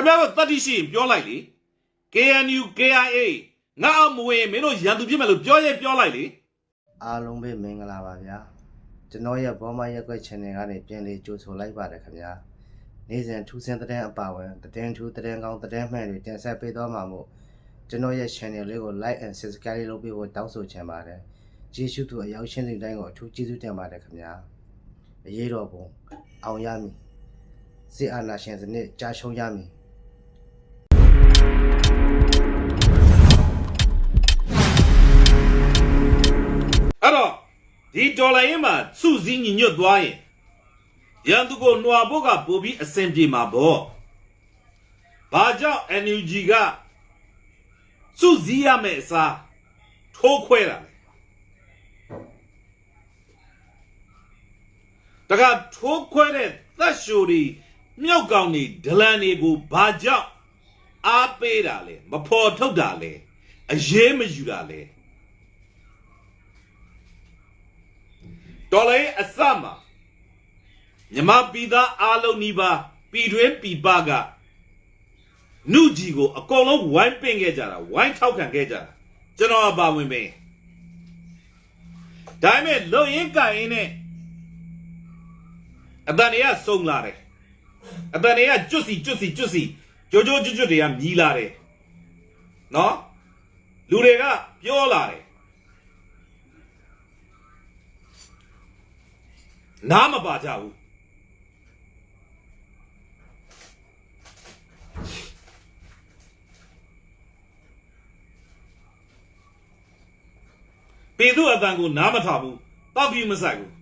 ခင်ဗျားတို့တတိရှိရင်ပြောလိုက်လေ KNU KIA ငါအမဝင်မင်းတို့ရန်သူဖြစ်မယ်လို့ပြောရဲပြောလိုက်လေအားလုံးပဲမင်္ဂလာပါဗျာကျွန်တော်ရဲ့ဘောမရက်ွက် channel ကနေပြန်လေးကြိုဆိုလိုက်ပါတယ်ခင်ဗျာနေ့စဉ်ထူးဆန်းတဲ့အပါဝင်သတင်းထူးသတင်းကောင်းသတင်းမှန်တွေတင်ဆက်ပေးသွားမှာမို့ကျွန်တော်ရဲ့ channel လေးကို like and subscribe လုပ်ပေးဖို့တောင်းဆိုချင်ပါတယ်ကျေးဇူးတူအရောက်ရှင်းတဲ့တိုင်းကိုအထူးကျေးဇူးတင်ပါတယ်ခင်ဗျာအရေးတော်ပုံအောင်ရမည်စစ်အာဏာရှင်စနစ်ကြာရှုံးရမည် အဲ့တော့ဒီဒေါ်လာရင်းမှာစုစည်းညီညွတ်သွားရင်ရန်သူကိုနှွာဖို့ကပို့ပြီးအဆင်ပြေမှာပေါ့ဘာကြောင့် NUG ကစုစည်းရမယ့်အစားထိုးခွဲတာလဲတကထိုးခွဲတဲ့သက်ရှိုတွေမြောက်ကောင်တွေဒလန်တွေကိုဘာကြောင့် အားပေးတာလဲမဖော်ထုတ်တာလဲအရေးမယူတာလဲတော်လည်းအစမှာမြမပြည်သားအားလုံးနီးပါးပြည်တွင်းပြည်ပကနုကြီးကိုအကုန်လုံးဝိုင်းပင့်ခဲ့ကြတာဝိုင်းထောက်ခံခဲ့ကြတာကျွန်တော်အပါဝင်ပဲဒါပေမဲ့လုံရင်ကရင်နဲ့အတန်တွေကစုံလာတယ်အတန်တွေကကျွတ်စီကျွတ်စီကျွတ်စီ ကြိုးကြိုးကျွတ်ကျွတ်တွေကမြည်လာတယ်နော်လူတွေကပြောလာတယ်နားမပါကြဘူးပေသူအတန်ကိုနားမထားဘူးတောက်ပြီးမဆိုင်ဘူး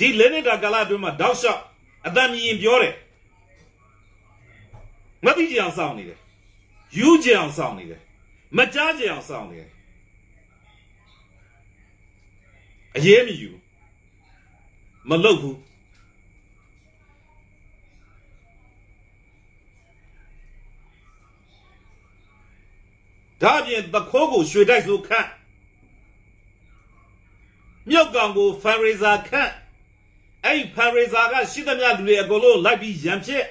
ဒီလက်နေတာကာလအတွင်းမှာတောက်လျှောက်အတန်မြင်ပြောတယ်မသိကြအောင်စောင့်နေတယ်ယူကြအောင်စောင့်နေတယ်မကြားကြအောင်စောင့်နေတယ်အရေးမယူမလုပ်ဘူးဒါအပြင်သခိုးကိုရွှေတိုက်ဆိုခန့်မြောက်ကောင်ကိုဖန်ရေဇာခန့် အဲ့ဒီဖန်ရေဇာကရှိသမျှလူတွေအကုန်လုံးလိုက်ပြီးရံဖြစ်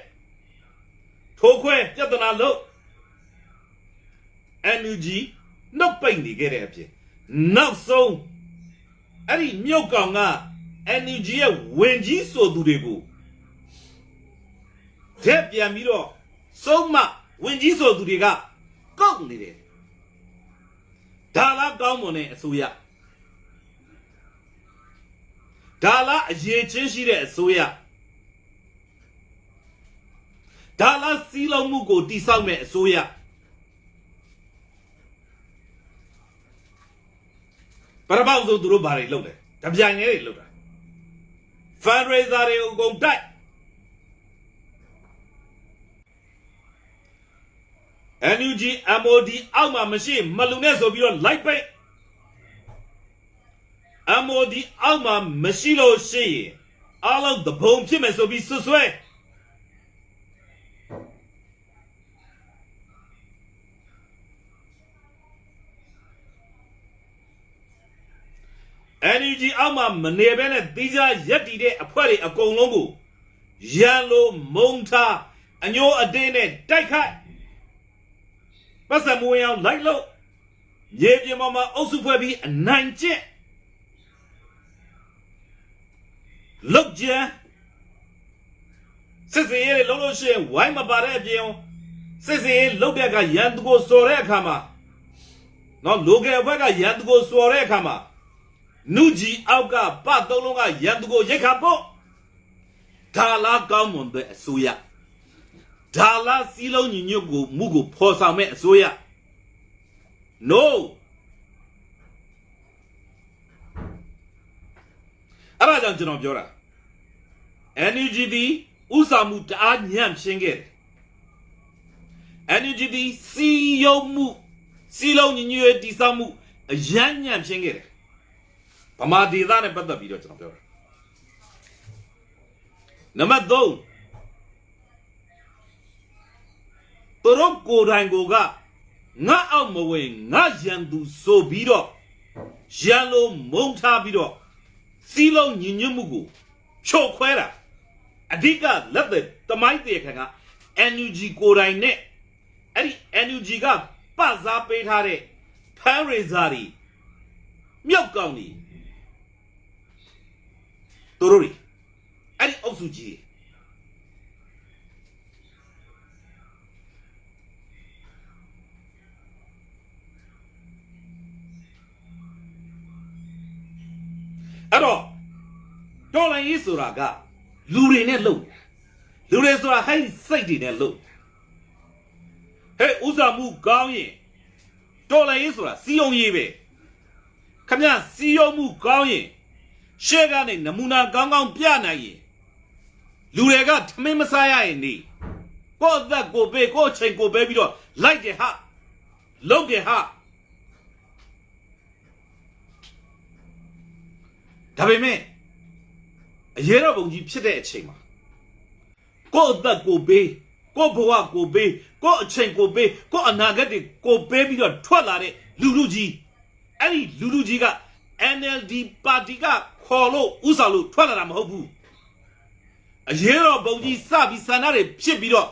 ထိုးခွဲပြဿနာလုပ် NUG နှုတ်ပိတ်နေခဲ့တဲ့အဖြစ်နောက်ဆုံးအဲ့ဒီမြုပ်ကောင်က NUG ရဲ့ဝင်ကြီးဆိုသူတွေကိုတဲ့ပြန်ပြီးတော့စုံမဝင်ကြီးဆိုသူတွေကကောက်နေတယ်ဒါလားကောင်းမွန်တဲ့အစိုးရ ဒါလားအရေးချင်းရှိတဲ့အစိုးရဒါလားစီးလုံးမှုကိုတိဆောက်မဲ့အစိုးရပရပောက်ဆိုသူတို့ဘာတွေလုပ်လဲတပြိုင်တည်းတွေလုပ်တာဖန်ရေဇာတွေအကုန်တိုက် NUG MOD အောက်မှာမရှိမလူနဲ့ဆိုပြီးတော့လိုက်ပိတ် MOD အောက်မှာမရှိလို့ရှိရင်အားလုံးသဘုံဖြစ်မယ်ဆိုပြီးဆွဆွဲ NUG အောက်မှာမနေဘဲနဲ့တီးခြားရက်တည်တဲ့အဖွဲ့တွေအကုန်လုံးကိုရန်လိုမုံထားအညိုအတင်းနဲ့တိုက်ခိုက်ပတ်စံမဝင်အောင်လိုက်လို့ရေပြင်ပေါ်မှာအုပ်စုဖွဲ့ပြီးအနိုင်ကျင့် လောက်ကျန်စစ်စင်ရေးလုံးလို့ရှိရင်ဝိုင်းမပါတဲ့အပြင်စစ်စင်ရေးလောက်တဲ့ကရန်သူကိုစော်တဲ့အခါမှာနော်လိုကယ်ဘက်ကရန်သူကိုစော်တဲ့အခါမှာနုကြီးအောက်ကပတ်သုံးလုံးကရန်သူကိုရိတ်ခါဖို့ဒါလားကောင်းမွန်တဲ့အစိုးရဒါလားစီးလုံးညီညွတ်ကိုမှုကိုဖော်ဆောင်မဲ့အစိုးရ no အဲ့ဒါကြောင့်ကျွန်တော်ပြောတာ NUG ဒီဥစားမှုတအားညံ့ရှင်းခဲ့တယ် NUG ဒီစီယုံမှုစီးလုံးညီညွတ်တည်ဆောက်မှုအရန်ညံ့ရှင်းခဲ့တယ်ဗမာဒေသနဲ့ပတ်သက်ပြီးတော့ကျွန်တော်ပြောတာနံပါတ်3သူတို့ကိုယ်တိုင်ကိုကငါအောက်မဝင်ငါရန်သူဆိုပြီးတော့ရန်လိုမုံထားပြီးတော့ စီးလုံးညီညွတ်မှုကိုဖြိုခွဲတာအဓိကလက်သက်တမိုင်းတရခံက NUG ကိုယ်တိုင်နဲ့အဲ့ဒီ NUG ကပစားပေးထားတဲ့ဖန်ရေဇာတွေမြောက်ကောင်းနေသူတို့တွေအဲ့ဒီအုပ်စုကြီး အဲ့တော့တော်လိုင်းရေးဆိုတာကလူတွေနဲ့လုပ်နေတာလူတွေဆိုတာဟဲ့စိတ်တွေနဲ့လုပ်ဟဲ့ဥစားမှုကောင်းရင်တော်လိုင်းရေးဆိုတာစီယုံရေးပဲခမရစီယုံမှုကောင်းရင်ရှေ့ကနေနမူနာကောင်းကောင်းပြနိုင်ရင်လူတွေကထမင်းမစားရရင်နေကိုယ့်အသက်ကိုပေးကိုယ့်အချိန်ကိုပေးပြီးတော့လိုက်တယ်ဟာလုပ်တယ်ဟာ ဒါပေမဲ့အရေးတော်ပုံကြီးဖြစ်တဲ့အချိန်မှာကိုယ့်အသက်ကိုပေးကိုယ့်ဘဝကိုပေးကိုယ့်အချိန်ကိုပေးကိုယ့်အနာဂတ်တွေကိုပေးပြီးတော့ထွက်လာတဲ့လူလူကြီးအဲ့ဒီလူလူကြီးက NLD ပါတီကခေါ်လို့ဥဆောင်လို့ထွက်လာတာမဟုတ်ဘူးအရေးတော်ပုံကြီးစပြီးဆန္ဒတွေဖြစ်ပြီးတော့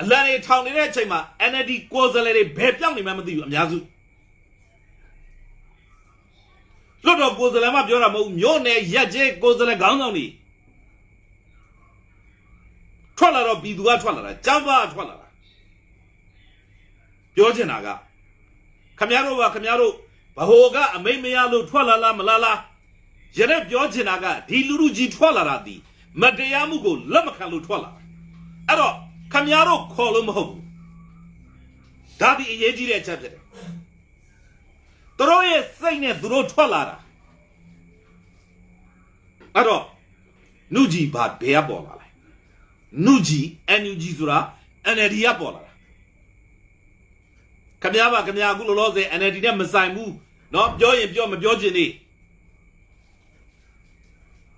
အလံတွေထောင်နေတဲ့အချိန်မှာ NLD ကိုယ်စားလှယ်တွေဘယ်ပြောင်းနေမှမသိဘူးအများစု လွတ်တော်ကိုယ်စားလှယ်မပြောတာမဟုတ်ဘူးမြို့နယ်ရက်ကျဲကိုယ်စားလှယ်ခေါင်းဆောင်တွေထွက်လာတော့ဘီသူကထွက်လာတာကျမ်းပါကထွက်လာတာပြောချင်တာကခမရတို့ကခမရတို့ဘဟိုကအမိတ်မရလို့ထွက်လာလားမလားလားရတဲ့ပြောချင်တာကဒီလူလူကြီးထွက်လာတာဒီမတရားမှုကိုလက်မခံလို့ထွက်လာတာအဲ့တော့ခမရတို့ခေါ်လို့မဟုတ်ဘူးဒါဒီအရေးကြီးတဲ့အချက်ဖြစ်တယ် သူတို့ရဲ့စိတ်နဲ့သူတို့ထွက်လာတာအဲ့တော့နုကြီးဘာဘယ်ကပေါ်လာလဲနုကြီး NUG ဆိုတာ NLD ကပေါ်လာတာခမရပါခမရအခုလောလောဆယ် NLD နဲ့မဆိုင်ဘူးเนาะပြောရင်ပြောမပြောချင်နေ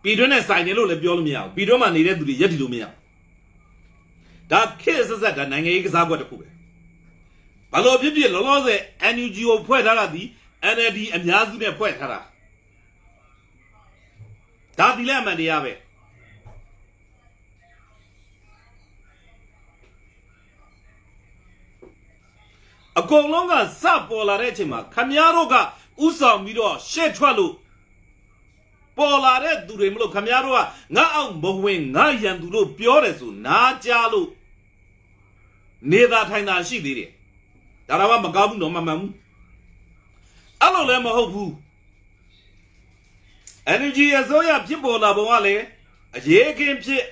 ပြည်တွင်းနဲ့ဆိုင်တယ်လို့လည်းပြောလို့မရဘူးပြည်တွင်းမှာနေတဲ့သူတွေရက်တီလို့မရဘူးဒါခေတ်ဆက်ဆက်ဒါနိုင်ငံရေးကစားကွက်တစ်ခုပဲ ဘာလို့ဖြစ်ဖြစ်လောလောဆယ် NUG ကိုဖွဲ့ထားတာဒီ NLD အများစုနဲ့ဖွဲ့ထားတာဒါဒီလက်အမှန်တရားပဲအကုန်လုံးကစပေါ်လာတဲ့အချိန်မှာခမည်းတော်ကဥဆောင်ပြီးတော့ရှေ့ထွက်လို့ပေါ်လာတဲ့သူတွေမလို့ခမည်းတော်ကငါအောင်မဝင်ငါရန်သူလို့ပြောတယ်ဆိုနားကြားလို့နေသာထိုင်သာရှိသေးတယ်ဒါတော့မကောင်းဘူးတော့မမှန်ဘူး အဲ့လိုလည်းမဟုတ်ဘူး energy အစိုးရဖြစ်ပေါ်လာပုံကလည်းအရေးခင်ဖြစ်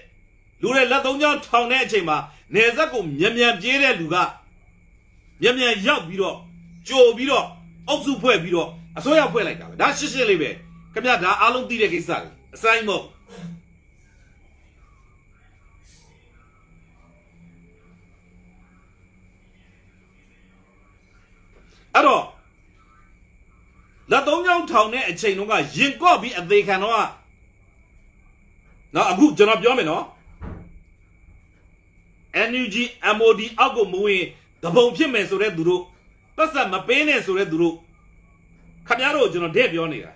လူတွေလက်သုံးချောင်းထောင်တဲ့အချိန်မှာနေဆက်ကိုမြန်မြန်ပြေးတဲ့လူကမြန်မြန်ရောက်ပြီးတော့ကြိုပြီးတော့အုပ်စုဖွဲ့ပြီးတော့အစိုးရဖွဲ့လိုက်တာပဲဒါရှင်းရှင်းလေးပဲခင်ဗျဒါအားလုံးသိတဲ့ကိစ္စတွေအဆိုင်မဟုတ်အဲ့တော့ လက်သုံးချောင်းထောင်တဲ့အချိန်တုန်းကရင်ကော့ပြီးအသေးခံတော့ကနော်အခုကျွန်တော်ပြောမယ်နော် NUG MOD အောက်ကိုမဝင်တပုံဖြစ်မယ်ဆိုတဲ့သူတို့ပတ်သက်မပေးနဲ့ဆိုတဲ့သူတို့ခမရတို့ကျွန်တော်တဲ့ပြောနေတာ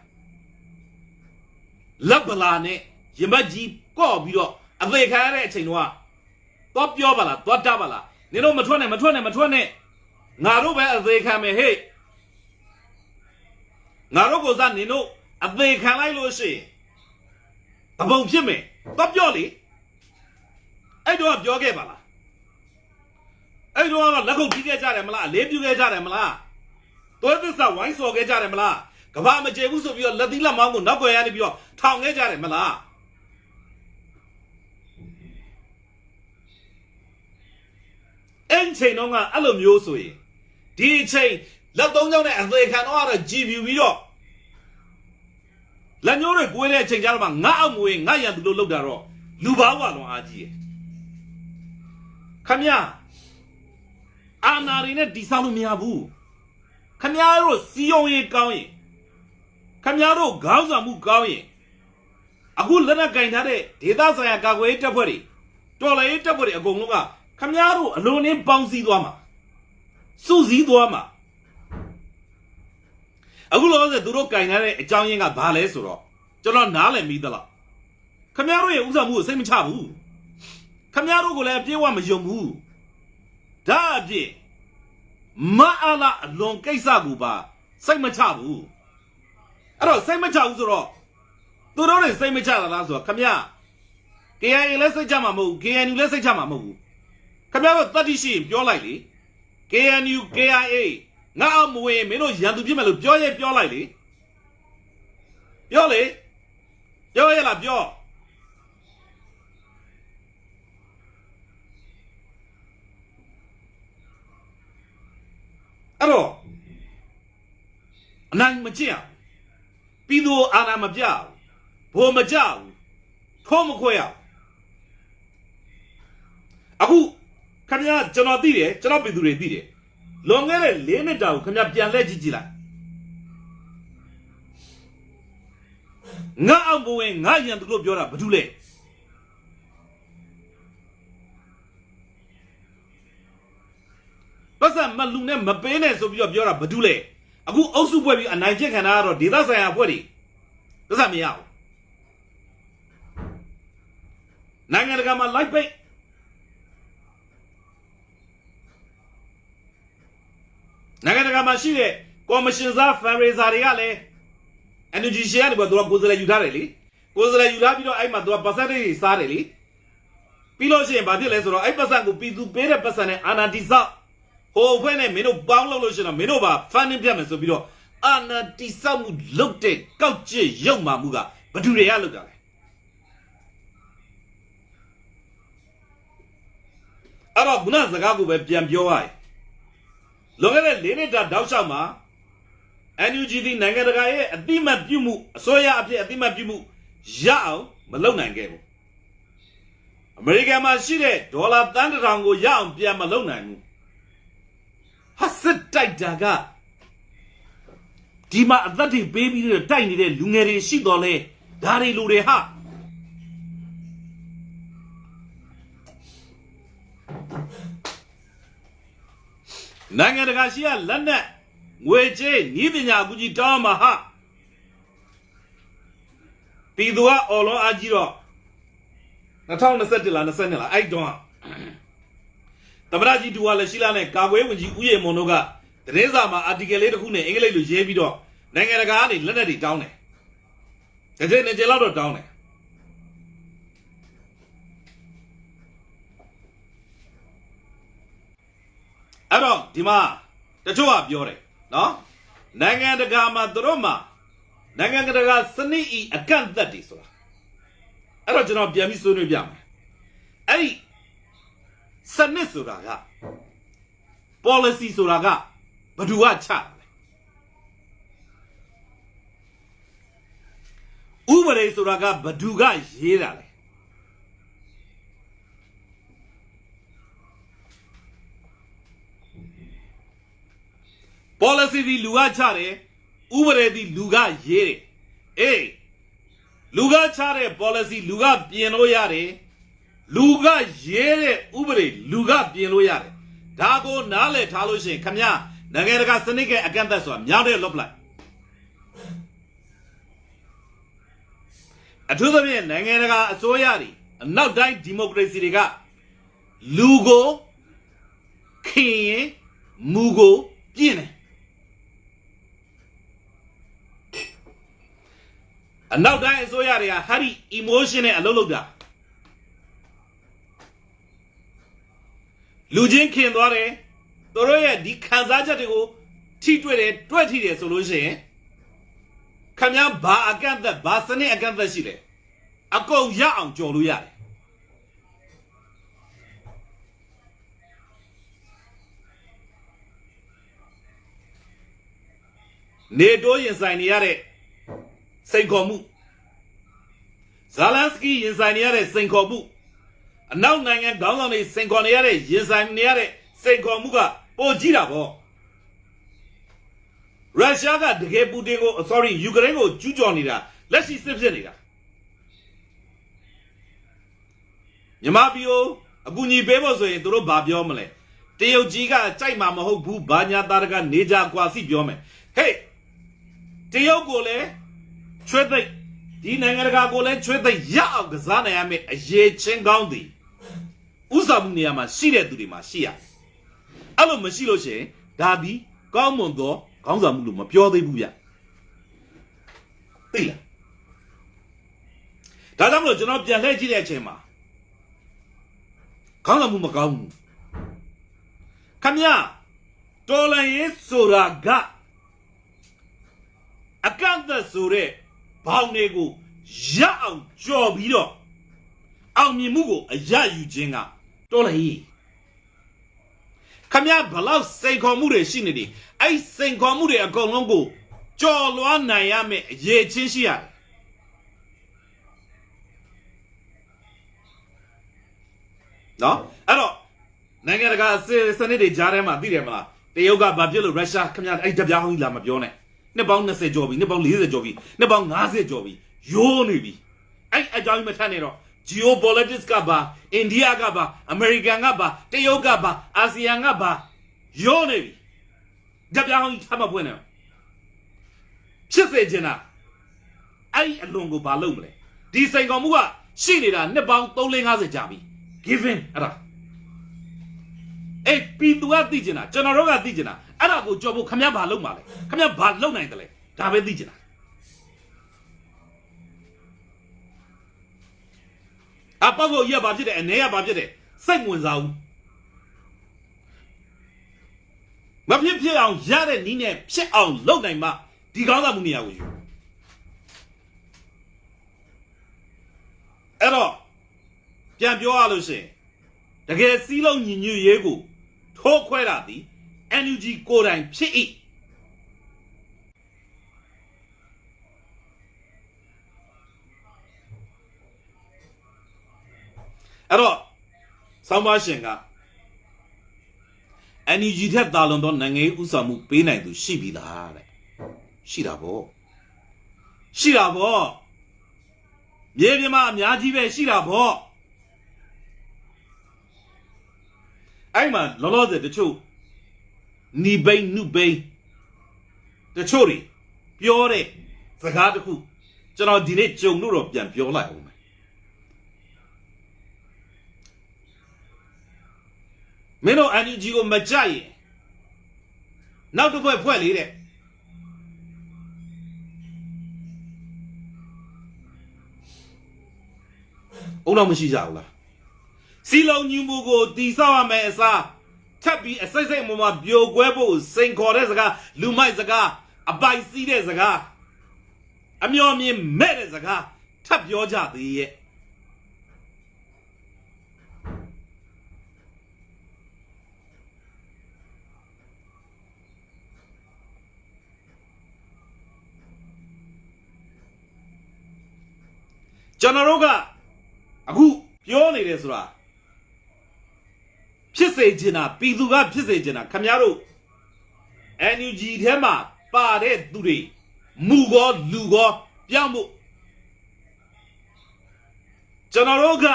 လက်ဗလာနဲ့ရင်မကြီးကော့ပြီးတော့အသေးခံရတဲ့အချိန်တုန်းကတော့ပြောပါလားတော့တပါလားနင်တို့မထွက်နဲ့မထွက်နဲ့မထွက်နဲ့ငါတို့ပဲအသေးခံမယ်ဟေ့ ငါတို့ကိုစားနေတို့အသေးခံလိုက်လို့ရှိရင်အပုံဖြစ်မယ်တော့ပြောလေအဲ့တော့ပြောခဲ့ပါလားအဲ့တော့ကလက်ခုပ်ကြီးခဲ့ကြတယ်မလားအလေးပြုခဲ့ကြတယ်မလားတွဲသစ္စာဝိုင်းစော်ခဲ့ကြတယ်မလားကဘာမကျေဘူးဆိုပြီးတော့လက်သီးလက်မောင်းကိုနောက်ွယ်ရနေပြီးတော့ထောင်ခဲ့ကြတယ်မလားအဲ့ဒီချိန်တော့ကအဲ့လိုမျိုးဆိုရင်ဒီအချိန် လက်သုံးချောင်းနဲ့အသေးခံတော့ကတော့ကြည်ပြူပြီးတော့လက်ညှိုးတွေကိုွေးတဲ့အချိန်ကျတော့မှငါအောင်မွေးငါရန်သူလို့လောက်တာတော့လူဘာဝလွန်အားကြီးရယ်ခမရအာနာရီနဲ့ဒီဆောင်လို့မရဘူးခမရတို့စီယုံရေးကောင်းရင်ခမရတို့ခေါင်းဆောင်မှုကောင်းရင်အခုလက်နက်ကင်ထားတဲ့ဒေသဆိုင်ရာကာကွယ်ရေးတပ်ဖွဲ့တွေတော်လှန်ရေးတပ်ဖွဲ့တွေအကုန်လုံးကခမရတို့အလုံးနဲ့ပေါင်းစည်းသွားမှာစုစည်းသွားမှာ အခုလောဆယ်သူတို့ကင်ထားတဲ့အကြောင်းရင်းကဘာလဲဆိုတော့ကျွန်တော်နားလည်မိသလားခမရတို့ရဲ့ဥစားမှုကိုစိတ်မချဘူးခမရတို့ကိုလည်းအပြည့်အဝမယုံဘူးဒါအပြည့်မအားလာအလွန်ကိစ္စကိုပါစိတ်မချဘူးအဲ့တော့စိတ်မချဘူးဆိုတော့သူတို့တွေစိတ်မချတာလားဆိုတော့ခမရ KIA လည်းစိတ်ချမှာမဟုတ်ဘူး KNU လည်းစိတ်ချမှာမဟုတ်ဘူးခမရတို့တတ်တိရှိရင်ပြောလိုက်လေ KNU KIA ငါအောင်မဝင်ရင်မင်းတို့ရန်သူပြစ်မယ်လို့ပြောရဲပြောလိုက်လေပြောလေပြောရလားပြောအဲ့တော့အနိုင်မကျင့်အောင်ပြီးသူအာနာမပြဘူးဘိုးမကြဘူးထိုးမခွဲရဘူးအခုခင်ဗျားကျွန်တော်သိတယ်ကျွန်တော်ပြည်သူတွေသိတယ် လွန်ခဲ့တဲ့၄နှစ်တာကိုခင်ဗျားပြန်လဲကြည့်ကြည့်လိုက်ငါအောင်ဘဝင်ငါရန်သူလို့ပြောတာဘာတူလဲပတ်စံမလူနဲ့မပေးနဲ့ဆိုပြီးတော့ပြောတာဘာတူလဲအခုအုပ်စုဖွဲ့ပြီးအနိုင်ကျင့်ခံတာကတော့ဒေသဆိုင်ရာအဖွဲ့တွေပတ်စံမရဘူးနိုင်ငံတကာမှာလိုက်ပိတ် နိုင်ငံတကာမှာရှိတဲ့ကော်မရှင်စားဖန်ရေဇာတွေကလည်း energy share တွေပေါ်သူကကိုယ်စားလှယ်ယူထားတယ်လေကိုယ်စားလှယ်ယူထားပြီးတော့အဲ့မှာသူက percentage တွေစားတယ်လေပြီးလို့ရှိရင်ဘာဖြစ်လဲဆိုတော့အဲ့ပတ်စံကိုပြည်သူပေးတဲ့ပတ်စံနဲ့အာနာတီဆောက်ဟိုဘွဲနဲ့မင်းတို့ပေါင်းလုပ်လို့ရှိရင်တော့မင်းတို့ပါ funding ပြတ်မယ်ဆိုပြီးတော့အာနာတီဆောက်မှုလုပ်တဲ့ကောက်ကျစ်ရုပ်မှမှုကဘယ်သူတွေကလုပ်ကြလဲအဲ့တော့ခုနစကားကိုပဲပြန်ပြောရရင် လွန်ခဲ့တဲ့၄နှစ်တာတောက်လျှောက်မှာ NUG ဒီနိုင်ငံတကာရဲ့အတိမတ်ပြုမှုအစိုးရအဖြစ်အတိမတ်ပြုမှုရအောင်မလုပ်နိုင်ခဲ့ဘူးအမေရိကန်မှာရှိတဲ့ဒေါ်လာတန်းတစ်ထောင်ကိုရအောင်ပြန်မလုပ်နိုင်ဘူးဟာစစ်တိုက်တာကဒီမှာအသက်တွေပေးပြီးတော့တိုက်နေတဲ့လူငယ်တွေရှိတော်လဲဒါတွေလူတွေဟာ နိုင်ငံတကာရှိရလက်နက်ငွေကြေးဤပညာအကူကြီးတောင်းမှာဟာပြည်သူကအော်လောအားကြီးတော့2021လား22လားအဲ့တုန်းကသမရကြီးတူကလည်းရှိလာနဲ့ကာကွယ်ဝင်ကြီးဦးရေမွန်တို့ကသတင်းစာမှာ article လေးတစ်ခုနဲ့အင်္ဂလိပ်လိုရေးပြီးတော့နိုင်ငံတကာကနေလက်နက်တွေတောင်းတယ်။တစ်ချိန်နဲ့ကြလောက်တော့တောင်းတယ်။ အဲ့တော့ဒီမှာတချို့ကပြောတယ်နော်နိုင်ငံတကာမှာသူတို့မှာနိုင်ငံတကာစနစ်ဤအကန့်အသတ်တွေဆိုတာအဲ့တော့ကျွန်တော်ပြန်ပြီးဆွေးနွေးပြမယ်အဲ့ဒီစနစ်ဆိုတာက policy ဆိုတာကဘယ်သူကချတယ်ဥပဒေဆိုတာကဘယ်သူကရေးတာလဲ ပေါ်လစီဒီလူကချတယ်ဥပဒေဒီလူကရေးတယ်အေးလူကချတဲ့ policy လူကပြင်လို့ရတယ်လူကရေးတဲ့ဥပဒေလူကပြင်လို့ရတယ်ဒါကိုနားလည်ထားလို့ရှိရင်ခမနိုင်ငံတကာစနစ်ကအကန့်အသတ်ဆိုတာမြောက်တဲ့လွတ်ပလိုက်အထူးသဖြင့်နိုင်ငံတကာအစိုးရတွေအနောက်တိုင်းဒီမိုကရေစီတွေကလူကိုခင်ရင်မူကိုပြင့်တယ် အနောက်တိုင်းအစိုးရတွေကဟာဒီ emotion နဲ့အလုပ်လုပ်တာလူချင်းခင်သွားတယ်သူတို့ရဲ့ဒီခံစားချက်တွေကိုထိတွေ့တယ်တွက်ထိတယ်ဆိုလို့ရှိရင်ခမည်းဘာအကန့်အသတ်ဘာစနစ်အကန့်အသတ်ရှိလဲအကုန်ရအောင်ကြော်လို့ရတယ်နေတိုးရင်ဆိုင်နေရတဲ့ စိန်ခေါ်မှုဇာလန်စကီရင်ဆိုင်နေရတဲ့စိန်ခေါ်မှုအနောက်နိုင်ငံခေါင်းဆောင်တွေစိန်ခေါ်နေရတဲ့ရင်ဆိုင်နေရတဲ့စိန်ခေါ်မှုကပိုကြီးတာပေါ့ရုရှားကတကယ်ပူတင်ကို sorry ယူကရိန်းကိုကျူးကျော်နေတာလက်ရှိစစ်ဖြစ်နေတာမြန်မာပြည်ကိုအကူအညီပေးဖို့ဆိုရင်တို့ဘာပြောမလဲတရုတ်ကြီးကကြိုက်မှာမဟုတ်ဘူးဘာညာသားတကနေကြကွာစီပြောမယ်ဟေးတရုတ်ကိုလည်း ချွဲသိပ်ဒီနိုင်ငံတကာကိုလည်းချွေးသိပ်ရအောင်ကစားနိုင်ရမယ်အရေးချင်းကောင်းသည်ဥစားမှုနေရာမှာရှိတဲ့သူတွေမှာရှိရအဲ့လိုမရှိလို့ရှိရင်ဒါဒီကောင်းမွန်သောခေါင်းဆောင်မှုလို့မပြောသေးဘူးဗျသိလားဒါကြောင့်မလို့ကျွန်တော်ပြန်လှည့်ကြည့်တဲ့အချိန်မှာခေါင်းဆောင်မှုမကောင်းဘူးခမရတော်လန်ရေးဆိုတာကအကန့်အသတ်ဆိုတဲ့ ဘောင်တွေကိုရအောင်ကြော်ပြီးတော့အောင်မြင်မှုကိုအရယူခြင်းကတော်လန်ရေးခမရဘလောက်စိန်ခေါ်မှုတွေရှိနေတယ်အဲ့စိန်ခေါ်မှုတွေအကုန်လုံးကိုကြော်လွှားနိုင်ရမယ်အရေးချင်းရှိရတယ်နော်အဲ့တော့နိုင်ငံတကာအစစ်စနစ်တွေကြားထဲမှာသိတယ်မလားတရုတ်ကဘာဖြစ်လို့ရုရှားခင်ဗျာအဲ့တပြားဟောင်းကြီးလာမပြောနဲ့ နှစ်ပေါင်း20ကျော်ပြီနှစ်ပေါင်း40ကျော်ပြီနှစ်ပေါင်း50ကျော်ပြီယိုးနေပြီအဲ့အကြောင်းကြီးမထမ်းနဲ့တော့ geopolitics ကပါအိန္ဒိယကပါအမေရိကန်ကပါတရုတ်ကပါအာဆီယံကပါယိုးနေပြီတပြားဟောင်းကြီးထပ်မပွင့်နဲ့ဖြစ်စေချင်တာအဲ့အလွန်ကိုဘာလုပ်မလဲဒီစိန်ကောင်မှုကရှိနေတာနှစ်ပေါင်း350ကြာပြီ given အဲ့ဒါ အဲ့ပြည်သူကသိကျင်တာကျွန်တော်တို့ကသိကျင်တာအဲ့ဒါကိုကြော်ဖို့ခမရဘာလုပ်မှာလဲခမရဘာလုပ်နိုင်တယ်လဲဒါပဲသိကျင်တာအပေါ့ကိုရက်ဘာဖြစ်တယ်အနေရဘာဖြစ်တယ်စိတ်ဝင်စားဘူးမဖြစ်ဖြစ်အောင်ရတဲ့နီးနဲ့ဖြစ်အောင်လုပ်နိုင်မှဒီကောင်းစားမှုနေရာကိုယူအဲ့တော့ပြန်ပြောရလို့ရှိရင်တကယ်စီးလုံးညီညွတ်ရေးကို ထိုးခွဲတာသည် NUG ကိုယ်တိုင်ဖြစ်၏အဲ့တော့ဆောင်းပါရှင်က NUG ထက်တာလွန်သောနိုင်ငံရေးဥဆောင်မှုပေးနိုင်သူရှိပြီလားတဲ့ရှိတာဗောရှိတာဗောမြေပြင်မှာအများကြီးပဲရှိတာဗော အဲ့မှာလောလောဆယ်တချို့နီဘိန်းနုဘိန်းတချို့တွေပြောတဲ့စကားတစ်ခုကျွန်တော်ဒီနေ့ကြုံလို့တော့ပြန်ပြောလိုက်အောင်မယ်မင်းတို့ NUG ကိုမကြိုက်ရင်နောက်တစ်ဖွဲ့ဖွဲ့လေတဲ့အုံတော့မရှိကြဘူးလား စီလုံးညူမှုကိုတီဆောက်ရမယ်အစားထပ်ပြီးအစိမ့်စိမ့်မမပြိုကွဲဖို့စိန်ခေါ်တဲ့စကားလူမိုက်စကားအပိုင်စီးတဲ့စကားအမျော်မြင်မဲ့တဲ့စကားထပ်ပြောကြသေးရဲ့ကျွန်တော်တို့ကအခုပြောနေတယ်ဆိုတာ ဖြစ်စေချင်တာပြည်သူကဖြစ်စေချင်တာခမရတို့ NUG ထဲမှာပါတဲ့သူတွေမူကောလူကောပြောင်းဖို့ကျွန်တော်တို့က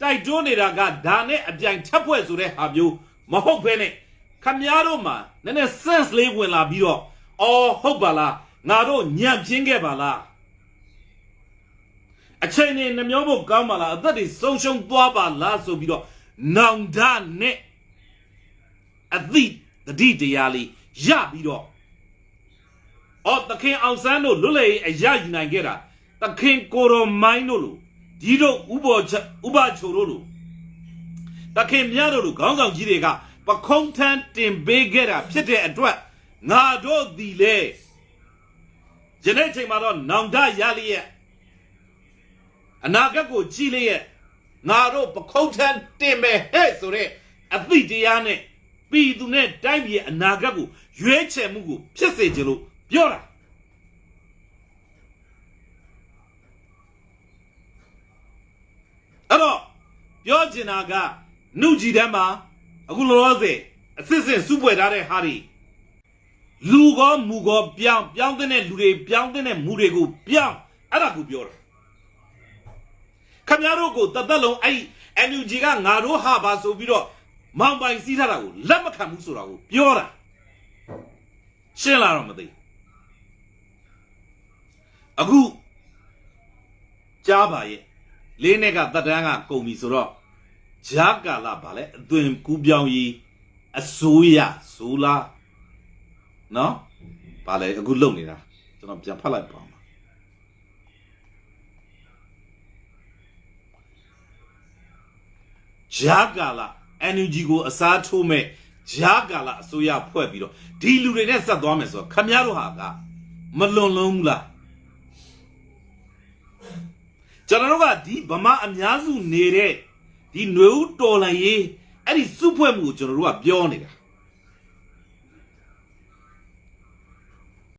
တိုက်တွန်းနေတာကဒါနဲ့အပြိုင်ထပ်ဖွဲ့ဆိုတဲ့ဟာမျိုးမဟုတ်ဘဲနဲ့ခမရတို့မှာနည်းနည်း sense လေးဝင်လာပြီးတော့အော်ဟုတ်ပါလားငါတို့ညံ့ပြင်းခဲ့ပါလားအချိန်နဲ့နှမျောဖို့ကောင်းပါလားအသက်တွေဆုံးရှုံးသွားပါလားဆိုပြီးတော့ နောင်တနဲ့အသည့်တတိတရားလေးရပြီးတော့အော်တခင်အောင်ဆန်းတို့လွတ်လည်ရေးအရယူနိုင်ခဲ့တာတခင်ကိုရိုမိုင်းတို့လိုဒီတို့ဥဘောချက်ဥပချိုတို့လိုတခင်မြတ်တို့လိုခေါင်းဆောင်ကြီးတွေကပခုံးထမ်းတင်ပေးခဲ့တာဖြစ်တဲ့အတွက်ငါတို့ဒီလေယနေ့ချိန်မှာတော့နောင်တရလျက်အနာဂတ်ကိုကြည့်လျက် ငါတို့ပခုံးထမ်းတင်မယ်ဟဲ့ဆိုတဲ့အသည့်တရားနဲ့ပြည်သူနဲ့တိုင်းပြည်အနာဂတ်ကိုရွေးချယ်မှုကိုဖြစ်စေချင်လို့ပြောတာအဲ့တော့ပြောချင်တာကနှုတ်ကြည်တမ်းမှာအခုလောလောဆယ်အစစ်စစ်စုပွဲထားတဲ့ဟာတွေလူကောမူကောပြောင်းပြောင်းတဲ့လူတွေပြောင်းတဲ့မူတွေကိုပြောင်းအဲ့ဒါကိုပြောတာ ခမရတို့ကိုတသက်လုံးအဲ့ NUG ကငါတို့ဟာပါဆိုပြီးတော့မောင်ပိုင်စီးထားတာကိုလက်မခံဘူးဆိုတာကိုပြောတာရှင်းလာတော့မသိအခုကြားပါရဲ့လေးနှစ်ကတက်တန်းကကုန်ပြီဆိုတော့ဂျာကာလာဗာလဲအသွင်ကူးပြောင်းရေးအစိုးရဇူလာနော်ဗာလဲအခုလုံနေတာကျွန်တော်ပြန်ဖတ်လိုက်ပါဦး ဂျာကာလာ NUG ကိုအစားထိုးမဲ့ဂျာကာလာအစိုးရဖွဲ့ပြီးတော့ဒီလူတွေနဲ့ဆက်သွားမယ်ဆိုတော့ခမရတို့ဟာကမလွန်လုံးဘူးလားကျွန်တော်တို့ကဒီဗမာအများစုနေတဲ့ဒီຫນွေဦးတော်လန်ရေးအဲ့ဒီစုဖွဲ့မှုကိုကျွန်တော်တို့ကပြောနေတာ